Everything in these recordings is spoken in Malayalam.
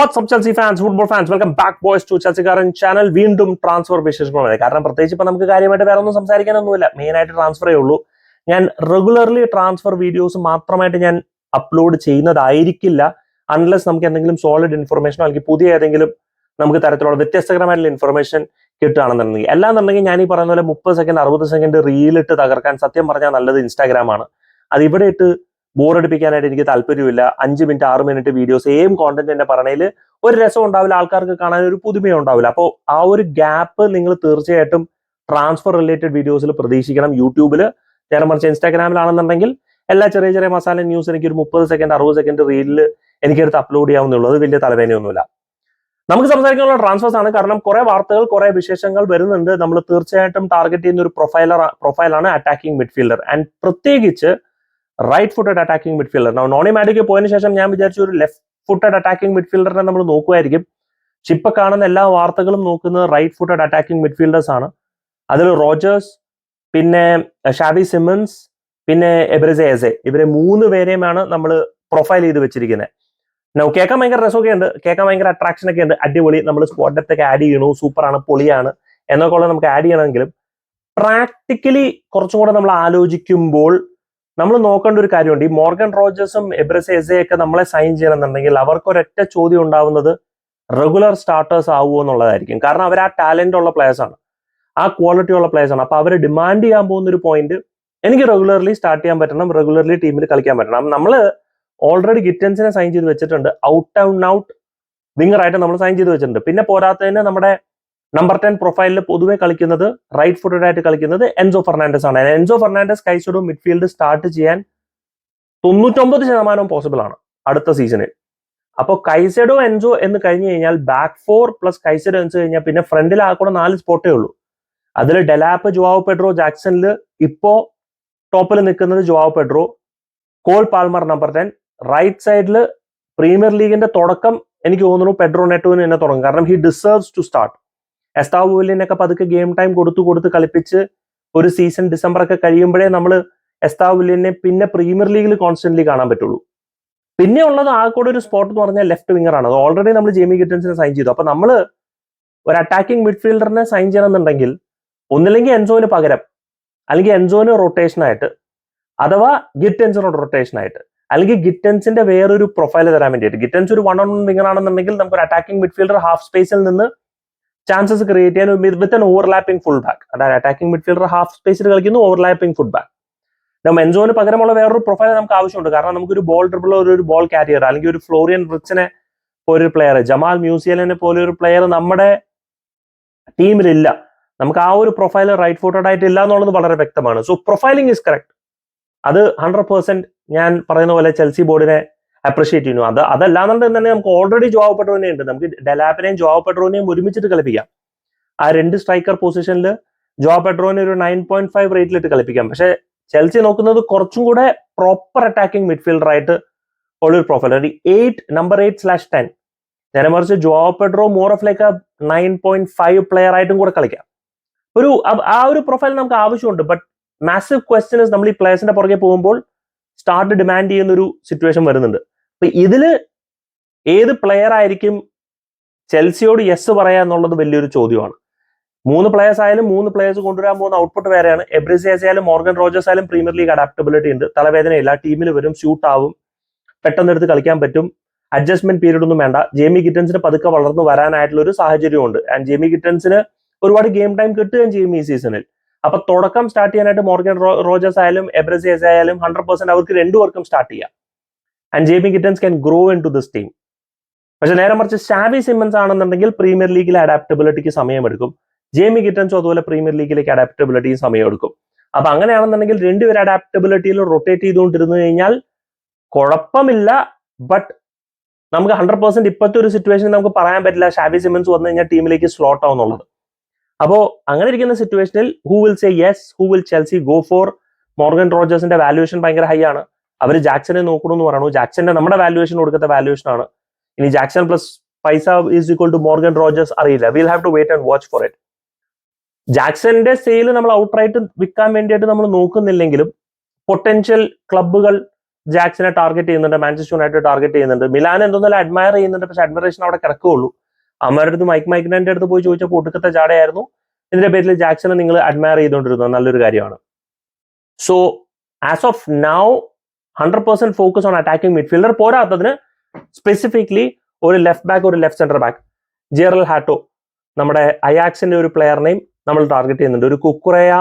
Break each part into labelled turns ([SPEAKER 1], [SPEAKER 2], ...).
[SPEAKER 1] WhatsApp Chelsea fans football fans welcome back boys to ചെൽസിക്കാരൻ channel വീണ്ടും ട്രാൻസ്ഫർ വിശേഷങ്ങളാണ് കാരണം പ്രത്യേകിച്ച് ഇപ്പൊ നമുക്ക് കാര്യമായിട്ട് വേറെ ഒന്നും സംസാരിക്കാനൊന്നുമില്ല. മെയിൻ ആയിട്ട് ട്രാൻസ്ഫറേ ഉള്ളൂ. ഞാൻ റെഗുലർലി ട്രാൻസ്ഫർ വീഡിയോസ് മാത്രമായിട്ട് ഞാൻ അപ്ലോഡ് ചെയ്യുന്നതായിരിക്കില്ല. അൺലെസ് നമുക്ക് എന്തെങ്കിലും സോളിഡ് ഇൻഫർമേഷനോ അല്ലെങ്കിൽ പുതിയ ഏതെങ്കിലും നമുക്ക് തരത്തിലുള്ള വ്യത്യസ്തകരമായിട്ടുള്ള ഇൻഫർമേഷൻ കിട്ടുകയാണെന്നുണ്ടെങ്കിൽ. അല്ലാന്നുണ്ടെങ്കിൽ ഞാൻ ഈ പറയുന്ന പോലെ മുപ്പത് സെക്കൻഡ് അറുപത് സെക്കൻഡ് റീലിട്ട് തകർക്കാൻ സത്യം പറഞ്ഞാൽ നല്ലത് ഇൻസ്റ്റാഗ്രാം ആണ്. അത് ഇവിടെ ഇട്ട് ബോറടിപ്പിക്കാനായിട്ട് എനിക്ക് താല്പര്യമില്ല. അഞ്ച് മിനിറ്റ് ആറ് മിനിറ്റ് വീഡിയോ സെയിം കോണ്ടന്റ് എന്നെ പറഞ്ഞതിൽ ഒരു രസം ഉണ്ടാവില്ല. ആൾക്കാർക്ക് കാണാൻ ഒരു പുതുമയും ഉണ്ടാവില്ല. അപ്പോൾ ആ ഒരു ഗ്യാപ്പ് നിങ്ങൾ തീർച്ചയായിട്ടും ട്രാൻസ്ഫർ റിലേറ്റഡ് വീഡിയോസിൽ പ്രതീക്ഷിക്കണം. യൂട്യൂബിൽ നേരെ മറിച്ച് ഇൻസ്റ്റാഗ്രാമിലാണെന്നുണ്ടെങ്കിൽ എല്ലാ ചെറിയ ചെറിയ മസാല ന്യൂസ് എനിക്ക് ഒരു മുപ്പത് സെക്കൻഡ് അറുപത് സെക്കൻഡ് റീലിൽ എനിക്കെടുത്ത് അപ്ലോഡ് ചെയ്യാവുന്നുള്ളൂ അത് വലിയ തലവേദനയൊന്നുമില്ല. നമുക്ക് സംസാരിക്കാനുള്ള ട്രാൻസ്ഫേഴ്സ് ആണ്. കാരണം കുറെ വാർത്തകൾ കുറെ വിശേഷങ്ങൾ വരുന്നുണ്ട്. നമ്മൾ തീർച്ചയായിട്ടും ടാർഗറ്റ് ചെയ്യുന്ന ഒരു പ്രൊഫൈലർ പ്രൊഫൈലാണ് അറ്റാക്കിംഗ് മിഡ്ഫീൽഡർ ആൻഡ് പ്രത്യേകിച്ച് right footed attacking midfielder Noni Madueke പോയതിനു ശേഷം ഞാൻ വിചാരിച്ചു ഒരു ലെഫ്റ്റ് ഫുട്ടഡ് അറ്റാക്കിംഗ് മിഡ്ഫീൽഡറിനെ നമ്മൾ നോക്കുമായിരിക്കും. പക്ഷെ ഇപ്പൊ കാണുന്ന എല്ലാ വാർത്തകളും നോക്കുന്നത് റൈറ്റ് ഫുട്ടഡ് അറ്റാക്കിംഗ് മിഡ്ഫീൽഡേഴ്സ് ആണ്. അതിൽ റോജേഴ്സ് പിന്നെ ഷാവി സിമൻസ് പിന്നെ എബ്രസെ എസെ ഇവരെ മൂന്ന് പേരെയുമാണ് നമ്മൾ പ്രൊഫൈൽ ചെയ്ത് വെച്ചിരിക്കുന്നത് നോ കേൾക്കാൻ ഭയങ്കര രസമൊക്കെ ഉണ്ട് കേൾക്കാൻ ഭയങ്കര അട്രാക്ഷൻ ഒക്കെ ഉണ്ട് അടിപൊളി നമ്മൾ സ്പോട്ടത്തൊക്കെ ആഡ് ചെയ്യണു. സൂപ്പറാണ് പൊളിയാണ്. എന്നൊക്കെ ഉള്ളത് നമുക്ക് ആഡ് ചെയ്യണമെങ്കിലും പ്രാക്ടിക്കലി കുറച്ചും കൂടെ നമ്മൾ ആലോചിക്കുമ്പോൾ നമ്മൾ നോക്കേണ്ട ഒരു കാര്യമുണ്ട്. ഈ മോർഗൻ റോജേഴ്സും എബ്രസ് എസയൊക്കെ നമ്മളെ സൈൻ ചെയ്യണമെന്നുണ്ടെങ്കിൽ അവർക്ക് ഒരൊറ്റ ചോദ്യം ഉണ്ടാവുന്നത് റെഗുലർ സ്റ്റാർട്ടേഴ്സ് ആവുമോ എന്നുള്ളതായിരിക്കും. കാരണം അവർ ആ ടാലന്റ് ഉള്ള പ്ലേയേഴ്സ് ആണ്. ആ ക്വാളിറ്റി ഉള്ള പ്ലേയേഴ്സ് ആണ്. അപ്പൊ അവർ ഡിമാൻഡ് ചെയ്യാൻ പോകുന്ന ഒരു പോയിന്റ് എനിക്ക് റെഗുലർലി സ്റ്റാർട്ട് ചെയ്യാൻ പറ്റണം. റെഗുലർലി ടീമിൽ കളിക്കാൻ പറ്റണം. നമ്മൾ ഓൾറെഡി ഗിറ്റൻസിനെ സൈൻ ചെയ്ത് വെച്ചിട്ടുണ്ട്. ഔട്ട് ആൻഡ് ഔട്ട് വിങ്ങറായിട്ട് നമ്മൾ സൈൻ ചെയ്ത് വെച്ചിട്ടുണ്ട്. പിന്നെ പോരാത്തതിന് നമ്മുടെ നമ്പർ ടെൻ പ്രൊഫൈലിൽ പൊതുവെ കളിക്കുന്നത് റൈറ്റ് ഫുട്ടഡ് ആയിട്ട് കളിക്കുന്നത് എൻസോ ഫെർണാണ്ടസ് ആണ്. Enzo Fernandez Caicedo midfield start ചെയ്യാൻ തൊണ്ണൂറ്റൊമ്പത് ശതമാനവും പോസിബിൾ ആണ് അടുത്ത സീസണിൽ അപ്പോൾ കൈസെഡോ എൻസോ എന്ന് കഴിഞ്ഞു കഴിഞ്ഞാൽ back four plus Caicedo Enzo കഴിഞ്ഞാൽ പിന്നെ ഫ്രണ്ടിൽ ആ കൂടെ നാല് സ്പോട്ടേ ഉള്ളൂ. അതിൽ ഡെലാപ്പ് ജുവാവ് പെഡ്രോ ജാക്സണിൽ ഇപ്പോ ടോപ്പിൽ നിൽക്കുന്നത് Joao Pedro Cole Palmer number ten right സൈഡിൽ പ്രീമിയർ ലീഗിന്റെ തുടക്കം എനിക്ക് തോന്നുന്നു പെഡ്രോ നെറ്റോവിന് തന്നെ തുടങ്ങും. കാരണം ഹി ഡിസേർവ്സ് ടു സ്റ്റാർട്ട് എസ്താവുലിനൊക്കെ പതുക്കെ ഗെയിം ടൈം കൊടുത്തു കൊടുത്ത് കളിപ്പിച്ച് ഒരു സീസൺ ഡിസംബർ ഒക്കെ കഴിയുമ്പോഴേ നമ്മൾ എസ്താവുലിനെ പിന്നെ പ്രീമിയർ ലീഗിൽ കോൺസ്റ്റന്റ്ലി കാണാൻ പറ്റുള്ളൂ. പിന്നെ ഉള്ളത് ആ കൂടെ ഒരു സ്പോട്ട് എന്ന് പറഞ്ഞാൽ ലെഫ്റ്റ് വിങ്ങർ ആണ്. അത് ഓൾറെഡി നമ്മൾ ജെമി ഗിറ്റൻസിനെ സൈൻ ചെയ്തു. അപ്പൊ നമ്മൾ ഒരു അറ്റാക്കിംഗ് മിഡ്ഫീൽഡറിനെ സൈൻ ചെയ്യണമെന്നുണ്ടെങ്കിൽ ഒന്നില്ലെങ്കിൽ എൻസോന് പകരം അല്ലെങ്കിൽ എൻസോന് റൊട്ടേഷൻ ആയിട്ട് അഥവാ ഗിറ്റൻസിനോട് റൊട്ടേഷൻ ആയിട്ട് അല്ലെങ്കിൽ ഗിറ്റൻസിന്റെ വേറൊരു പ്രൊഫൈൽ തരാൻ വേണ്ടിയിട്ട്. ഗിറ്റൻസ് ഒരു വൺ ഓൺ വിങ്ങർ ആണെന്നുണ്ടെങ്കിൽ നമുക്ക് ഒരു അറ്റാക്കിംഗ് മിഡ്ഫീൽഡർ ഹാഫ് സ്പേസിൽ നിന്ന് ചാൻസസ് ക്രിയേറ്റ് ചെയ്യാൻ with an overlapping full back അതായത് അറ്റാക്കിംഗ് മിഡ്ഫീൽഡർ ഹാഫ് സ്പേസിൽ കളിക്കുന്നു ഓവർലാപ്പിംഗ് ഫുൾ ബാക്ക് മെൻസോന് പകരമുള്ള വേറൊരു പ്രൊഫൈൽ നമുക്ക് ആവശ്യമുണ്ട്. കാരണം നമുക്കൊരു ബോൾ ട്രിപ്പിൾ ഒരു ബോൾ കാരിയർ അല്ലെങ്കിൽ ഒരു ഫ്ലോറിയൻ റിച്ചിനെ പോലെ ഒരു പ്ലെയർ ജമാൽ മ്യൂസിയലിനെ പോലെ ഒരു പ്ലെയർ നമ്മുടെ ടീമിലില്ല നമുക്ക് ആ ഒരു പ്രൊഫൈൽ റൈറ്റ് ഫുട്ടഡ് ആയിട്ട് ഇല്ല എന്നുള്ളത് വളരെ വ്യക്തമാണ്. സോ പ്രൊഫൈലിംഗ് ഇസ് കറക്റ്റ് അത് ഹൺഡ്രഡ് പേഴ്സെന്റ് ഞാൻ പറയുന്ന പോലെ ചെൽസി ബോർഡിനെ അപ്രിഷിയേറ്റ് ചെയ്യുന്നു. അത് അതല്ലാന്നുണ്ടെങ്കിൽ തന്നെ നമുക്ക് ഓൾറെഡി ജോവ് പെട്രോനെ ഉണ്ട്. നമുക്ക് ഡെലാപ്പിനെയും ജോവ് പെട്രോനെയും ഒരുമിച്ചിട്ട് കളിപ്പിക്കാം. ആ രണ്ട് സ്ട്രൈക്കർ പൊസിഷനിൽ ജോബ് പെട്രോനെ ഒരു നയൻ പോയിന്റ് ഫൈവ് റേറ്റിലിട്ട് കളിപ്പിക്കാം. പക്ഷെ ചെൽസി നോക്കുന്നത് കുറച്ചും കൂടെ പ്രോപ്പർ അറ്റാക്കിംഗ് മിഡ്ഫീൽഡർ ആയിട്ട് ഉള്ളൊരു പ്രൊഫൈൽ ഒരു eight number eight slash ten നേരെ മറിച്ച് Joao Pedro more of like nine point five player ആയിട്ടും കൂടെ കളിക്കാം. ഒരു ആ ഒരു പ്രൊഫൈൽ നമുക്ക് ആവശ്യമുണ്ട്. ബട്ട് മാസീവ് ക്വസ്റ്റ്യൻ നമ്മൾ ഈ പ്ലേയേഴ്സിന്റെ പുറകെ പോകുമ്പോൾ സ്റ്റാർട്ട് ഡിമാൻഡ് ചെയ്യുന്ന ഒരു സിറ്റുവേഷൻ വരുന്നുണ്ട്. അപ്പൊ ഇതിൽ ഏത് പ്ലെയർ ആയിരിക്കും ചെൽസിയോട് യെസ് പറയാ എന്നുള്ളത് വലിയൊരു ചോദ്യമാണ്. മൂന്ന് പ്ലേയേഴ്സ് ആയാലും മൂന്ന് പ്ലേയേഴ്സ് കൊണ്ടുവരാൻ പോകുന്ന ഔട്ട്പുട്ട് വേറെയാണ്. എബ്രിസിയസ് ആയാലും മോർഗൻ റോജേഴ്സ് ആയാലും പ്രീമിയർ ലീഗ് അഡാപ്റ്റബിലിറ്റി ഉണ്ട്. തലവേദനയില്ല ടീമിൽ വരും ഷൂട്ട് ആവും പെട്ടെന്ന് എടുത്ത് കളിക്കാൻ പറ്റും. അഡ്ജസ്റ്റ്മെന്റ് പീരീഡ് ഒന്നും വേണ്ട. ജേമി കിറ്റൻസിന് പതുക്കെ വളർന്നു വരാനായിട്ടുള്ള ഒരു സാഹചര്യമുണ്ട് ആൻഡ് ജേമി കിറ്റൻസിന് ഒരുപാട് ഗെയിം ടൈം കിട്ടുകയും ചെയ്യും ഈ സീസണിൽ അപ്പൊ തുടക്കം സ്റ്റാർട്ട് ചെയ്യാനായിട്ട് മോർഗൻ റോജേഴ്സ് ആയാലും എബ്രസിയസ് ആയാലും ഹൺഡ്രഡ് പെർസെന്റ് അവർക്ക് രണ്ടുപേർക്കും സ്റ്റാർട്ട് ചെയ്യാം. And J B Gittens can grow into this team പക്ഷെ നേരെ മറിച്ച് ഷാവി സിമൻസ് ആണെന്നുണ്ടെങ്കിൽ പ്രീമിയർ ലീഗിലെ അഡാപ്റ്റബിലിറ്റിക്ക് സമയമെടുക്കും. ജേമി കിറ്റൻസും അതുപോലെ പ്രീമിയർ ലീഗിലേക്ക് അഡാപ്റ്റബിലിറ്റിയും സമയമെടുക്കും. അപ്പൊ അങ്ങനെയാണെന്നുണ്ടെങ്കിൽ രണ്ടുപേരും അഡാപ്റ്റബിലിറ്റിയിൽ റൊട്ടേറ്റ് ചെയ്തുകൊണ്ടിരുന്നു കഴിഞ്ഞാൽ കുഴപ്പമില്ല. ബട്ട് നമുക്ക് ഹൺഡ്രഡ് പെർസെന്റ് ഇപ്പോഴത്തെ ഒരു സിറ്റുവേഷനിൽ നമുക്ക് പറയാൻ പറ്റില്ല ഷാവി സിമൻസ് വന്നു കഴിഞ്ഞാൽ ടീമിലേക്ക് സ്ലോട്ട് ആവുന്നുള്ളത്. അപ്പോ അങ്ങനെ ഇരിക്കുന്ന സിറ്റുവേഷനിൽ who will say yes who will Chelsea go for Morgan റോജേഴ്സിന്റെ valuation ഭയങ്കര ഹൈ ആണ്. അവർ ജാക്സനെ നോക്കണമെന്ന് പറയണു. ജാക്സന്റെ നമ്മുടെ വാല്യുവേഷൻ കൊടുക്കത്തെ വാല്യുവേഷൻ ആണ്. ഇനി ജാക്സൺ പ്ലസ് പൈസ is equal to Morgan Rogers അറിയില്ല. Will have to wait and watch for it ജാക്സന്റെ sale നമ്മൾ ഔട്ട്റൈറ്റ് വിൽക്കാൻ വേണ്ടിയിട്ട് നമ്മൾ നോക്കുന്നില്ലെങ്കിലും പൊട്ടൻഷ്യൽ ക്ലബ്ബുകൾ ജാക്സനെ ടാർഗറ്റ് ചെയ്യുന്നുണ്ട്. മാഞ്ചസ്റ്റർ യുണൈറ്റഡ് ടാർഗറ്റ് ചെയ്യുന്നുണ്ട്. മിലാൻ എന്തെന്നാലും അഡ്മയർ ചെയ്യുന്നുണ്ട്. പക്ഷെ അഡ്മറേഷൻ അവിടെ കിടക്കുകയുള്ളൂ. അമ്മയുടെ അടുത്ത് മൈക്ക് മൈക്കിനെ അടുത്ത് പോയി ചോദിച്ചപ്പോൾ ഒടുക്കത്തെ ചാടയായിരുന്നു. ഇതിന്റെ പേരിൽ ജാക്സനെ നിങ്ങൾ അഡ്മയർ ചെയ്തുകൊണ്ടിരുന്നത്. നല്ലൊരു കാര്യമാണ്. So as of now hundred percent focus on attacking midfielder പോരാത്തതിന് സ്പെസിഫിക്കലി ഒരു ലെഫ്റ്റ് ബാക്ക് ഒരു left center back Jorrel Hato നമ്മുടെ അയാക്സിന്റെ ഒരു പ്ലെയറിനെയും നമ്മൾ ടാർഗറ്റ് ചെയ്യുന്നുണ്ട്. ഒരു Cucurella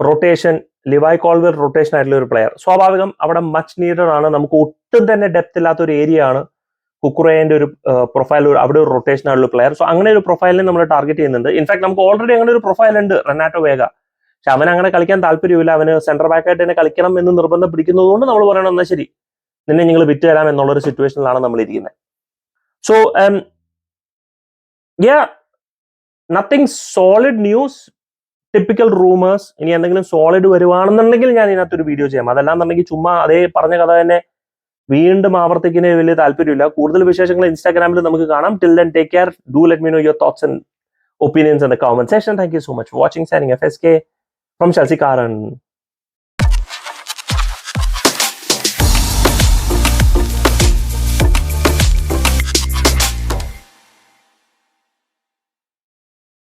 [SPEAKER 1] rotation Levi Colwill rotation ആയിട്ടുള്ള ഒരു പ്ലെയർ സ്വാഭാവികം അവിടെ മച്ച് നീഡഡ് ആണ്. നമുക്ക് ഒട്ടും തന്നെ ഡെപ്ത് ഇല്ലാത്ത ഒരു ഏരിയ ആണ് കുക്കുറേന്റെ ഒരു പ്രൊഫൈൽ അവിടെ ഒരു റൊട്ടേഷൻ ആയിട്ടുള്ള പ്ലെയർ സോ അങ്ങനെ ഒരു പ്രൊഫൈലിനെ നമ്മൾ ടാർഗറ്റ് ചെയ്യുന്നുണ്ട്. ഇൻഫാക്ട് നമുക്ക് ഓൾറെഡി അങ്ങനെ ഒരു പ്രൊഫൈൽ ഉണ്ട്. റെനാറ്റോ വേഗ. പക്ഷെ അവൻ അങ്ങനെ കളിക്കാൻ താല്പര്യമില്ല അവന് സെന്റർ ബാക്കായിട്ട് തന്നെ കളിക്കണം എന്ന് നിർബന്ധം പിടിക്കുന്നതുകൊണ്ട് നമ്മൾ പറയണം എന്നാൽ ശരി. നിന്നെ നിങ്ങൾ വിറ്റ് തരാം എന്നുള്ള ഒരു സിറ്റുവേഷനിലാണ് നമ്മൾ ഇരിക്കുന്നത്. So yeah nothing solid news typical rumours ഇനി എന്തെങ്കിലും സോളിഡ് വരുവാണെന്നുണ്ടെങ്കിൽ ഞാൻ ഇതിനകത്തൊരു വീഡിയോ ചെയ്യാം. അതല്ലാന്നുണ്ടെങ്കിൽ ചുമ്മാ അതേ പറഞ്ഞ കഥ തന്നെ വീണ്ടും ആവർത്തിക്കുന്നതിന് വലിയ താല്പര്യമില്ല. കൂടുതൽ വിശേഷങ്ങൾ ഇൻസ്റ്റാഗ്രാമിൽ നമുക്ക് കാണാം. Till then take care do let me know your thoughts and opinions in the comment section thank you so much watching signing F S K from Chelsea Karan.